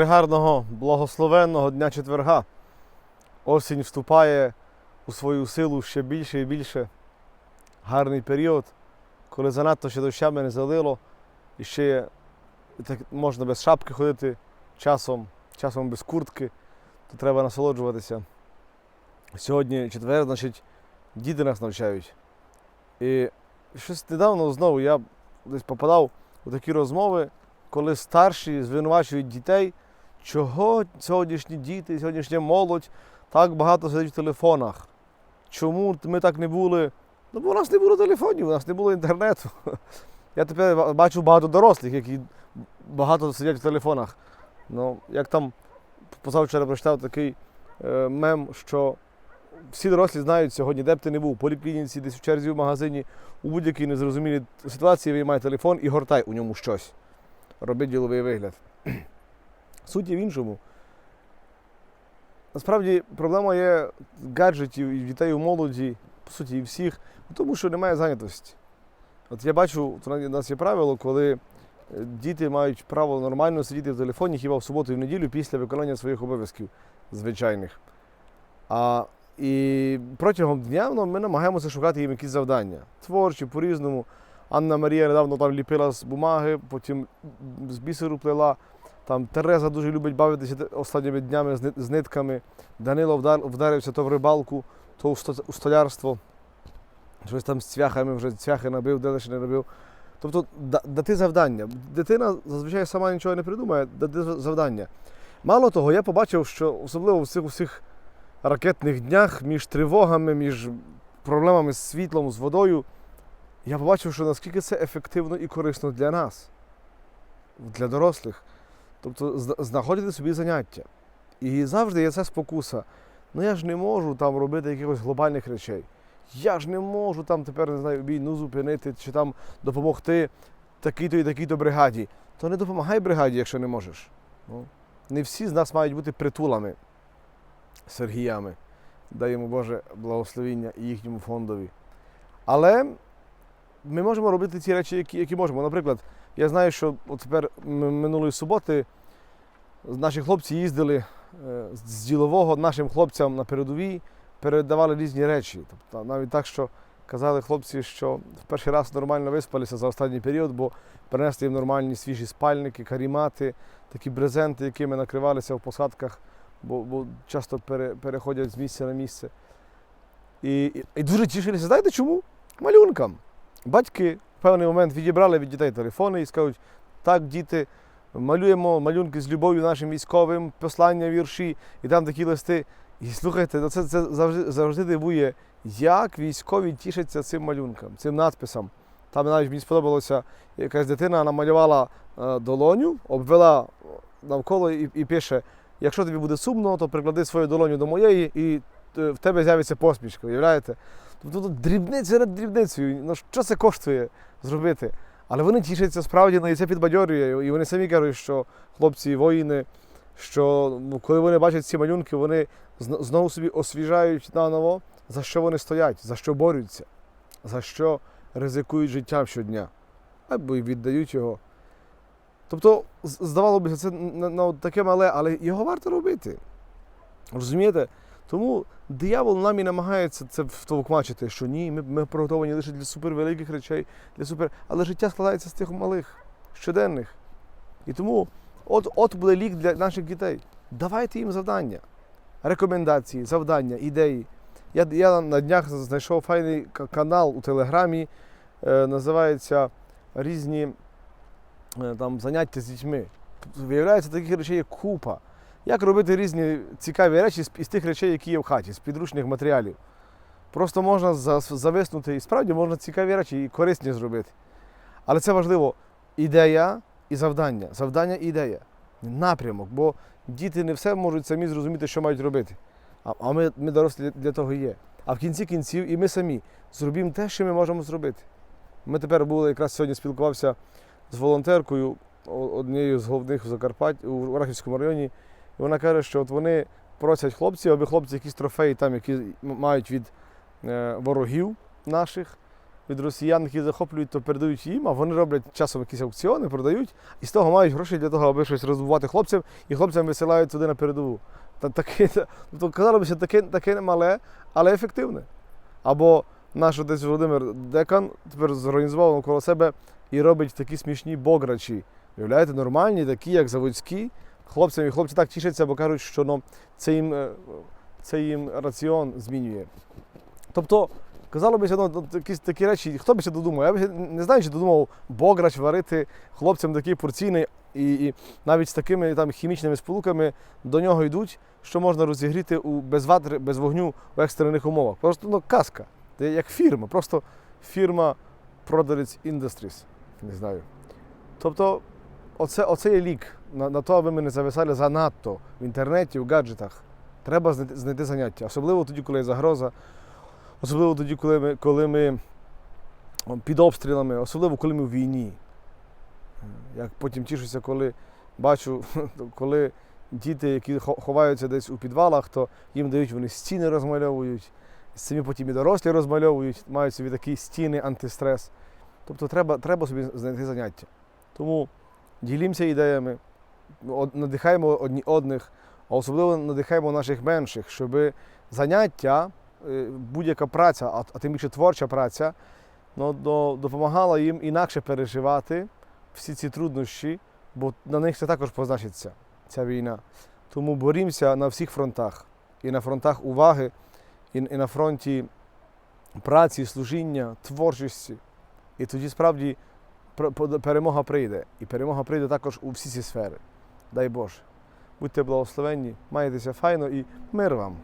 Пригарного благословенного дня четверга. Осінь вступає у свою силу ще більше і більше. Гарний період, коли занадто ще дощами не залило, і ще так, можна без шапки ходити часом, часом без куртки, то треба насолоджуватися. Сьогодні четвер, значить, діти нас навчають. І щось недавно знову я десь попадав у такі розмови, коли старші звинувачують дітей, чого сьогоднішні діти, сьогоднішня молодь так багато сидить в телефонах. Чому ми так не були? Ну, бо у нас не було телефонів, у нас не було інтернету. Я тепер бачу багато дорослих, які багато сидять в телефонах. Ну, як там позавчора прочитав такий е, мем, що всі дорослі знають сьогодні, де б ти не був, в поліклініці, десь в черзі в магазині, у будь-якій незрозумілій ситуації виймай телефон і гортай у ньому щось. Роби діловий вигляд. Суть є в іншому. Насправді проблема є гаджетів і дітей у молоді, по суті, і всіх, тому що немає зайнятості. От я бачу, у нас є правило, коли е, діти мають право нормально сидіти в телефоні хіба в суботу і в неділю після виконання своїх обов'язків звичайних. А, і протягом дня ну, ми намагаємося шукати їм якісь завдання. Творчі, по-різному. Анна Марія недавно там ліпила з бумаги, потім з бісеру плела. Там Тереза дуже любить бавитися останніми днями з нитками. Данило вдарився то в рибалку, то у столярство. Щось там з цвяхами вже цвяхи набив, де лише не робив. Тобто дати завдання. Дитина зазвичай сама нічого не придумає, дати завдання. Мало того, я побачив, що особливо в цих усіх ракетних днях між тривогами, між проблемами з світлом, з водою, я побачив, що наскільки це ефективно і корисно для нас, для дорослих. Тобто знаходити собі заняття. І завжди є ця спокуса. Ну я ж не можу там робити якихось глобальних речей. Я ж не можу там тепер не знаю, війну зупинити чи там допомогти такій-то і такій-то бригаді. То не допомагай бригаді, якщо не можеш. Ну, не всі з нас мають бути притулами, Сергіями. Дай йому Боже благословіння і їхньому фондові. Але ми можемо робити ті речі, які, які можемо. Наприклад, я знаю, що тепер минулої суботи наші хлопці їздили е, з ділового нашим хлопцям на передовій, передавали різні речі. Тобто навіть так, що казали хлопці, що в перший раз нормально виспалися за останній період, бо принесли їм нормальні свіжі спальники, карімати, такі брезенти, якими накривалися в посадках, бо, бо часто пере, переходять з місця на місце. І, і, і дуже тішилися. Знаєте чому? Малюнкам. Батьки в певний момент відібрали від дітей телефони і скажуть, так, діти, малюємо малюнки з любов'ю нашим військовим, послання, вірші, і там такі листи. І слухайте, ну це, це завжди, завжди дивує, як військові тішаться цим малюнкам, цим надписам. Там навіть мені сподобалося, якась дитина намалювала е, долоню, обвела навколо і, і пише: якщо тобі буде сумно, то приклади свою долоню до моєї, і в тебе з'явиться посмішка. Уявляєте? Тобто дрібниця над дрібницею. Ну що це коштує зробити? Але вони тішаться справді, ну, і це підбадьорює. І вони самі кажуть, що хлопці, воїни, що ну, коли вони бачать ці малюнки, вони знову собі освіжають наново, за що вони стоять, за що борються, за що ризикують життям щодня, або й віддають його. Тобто, здавалося б, це ну, таке мале, але його варто робити. Розумієте? Тому диявол нам і намагається це втовкмачити, що ні, ми, ми приготовані лише для супервеликих речей, для супер. Але життя складається з тих малих, щоденних. І тому от, от буде лік для наших дітей. Давайте їм завдання, рекомендації, завдання, ідеї. Я, я на днях знайшов файний канал у Телеграмі, е, називається Різні е, там, заняття з дітьми. Виявляється, таких речей є купа. Як робити різні цікаві речі з, тих речей, які є в хаті, з підручних матеріалів. Просто можна зависнути і справді можна цікаві речі і корисні зробити. Але це важливо ідея і завдання. Завдання і ідея. Напрямок, бо діти не все можуть самі зрозуміти, що мають робити. А, а ми, ми дорослі для того є. А в кінці кінців і ми самі зробимо те, що ми можемо зробити. Ми тепер були, якраз сьогодні спілкувався з волонтеркою, однією з головних в Закарпатті, у Рахівському районі. І вона каже, що от вони просять хлопців, аби хлопці якісь трофеї там, які мають від е, ворогів наших, від росіян, які захоплюють, то передають їм, а вони роблять часом якісь аукціони, продають, і з того мають гроші для того, аби щось розвивати хлопцям, і хлопцям висилають туди на передову. Та таке, тобто, казали б, таке, таке мале, але ефективне. Або наш десь Володимир Декан тепер зорганізував навколо себе і робить такі смішні бограчі. Уявляєте, нормальні, такі, як заводські. Хлопцям і хлопці так тішаться, бо кажуть, що ну, це, їм, е, це їм раціон змінює. Тобто, казало б, ну, якісь такі речі, хто б ще додумав? Я б не знаю, чи додумав бограч варити хлопцям такий порційний, і, і навіть з такими там, хімічними сполуками до нього йдуть, що можна розігріти у, без ватри, без вогню в екстрених умовах. Просто ну, казка. Це як фірма, просто фірма Продалець Industries. Не знаю. Тобто, оце, оце є лік на, на те, аби ми не зависали занадто в інтернеті, в гаджетах. Треба знайти, заняття. Особливо тоді, коли є загроза, особливо тоді, коли ми, коли ми під обстрілами, особливо коли ми в війні. Як потім тішуся, коли бачу, коли діти, які ховаються десь у підвалах, то їм дають вони стіни розмальовують, самі потім і дорослі розмальовують, мають собі такі стіни, антистрес. Тобто треба, треба собі знайти заняття. Тому ділімося ідеями, надихаємо одні одних, а особливо надихаємо наших менших, щоб заняття, е, будь-яка праця, а, тим більше творча праця, ну, допомагала їм інакше переживати всі ці труднощі, бо на них це також позначиться, ця війна. Тому борімося на всіх фронтах. І на фронтах уваги, і на фронті праці, служіння, творчості. І тоді справді перемога прийде. І перемога прийде також у всі ці сфери. Дай Боже. Будьте благословенні, майтеся файно і мир вам.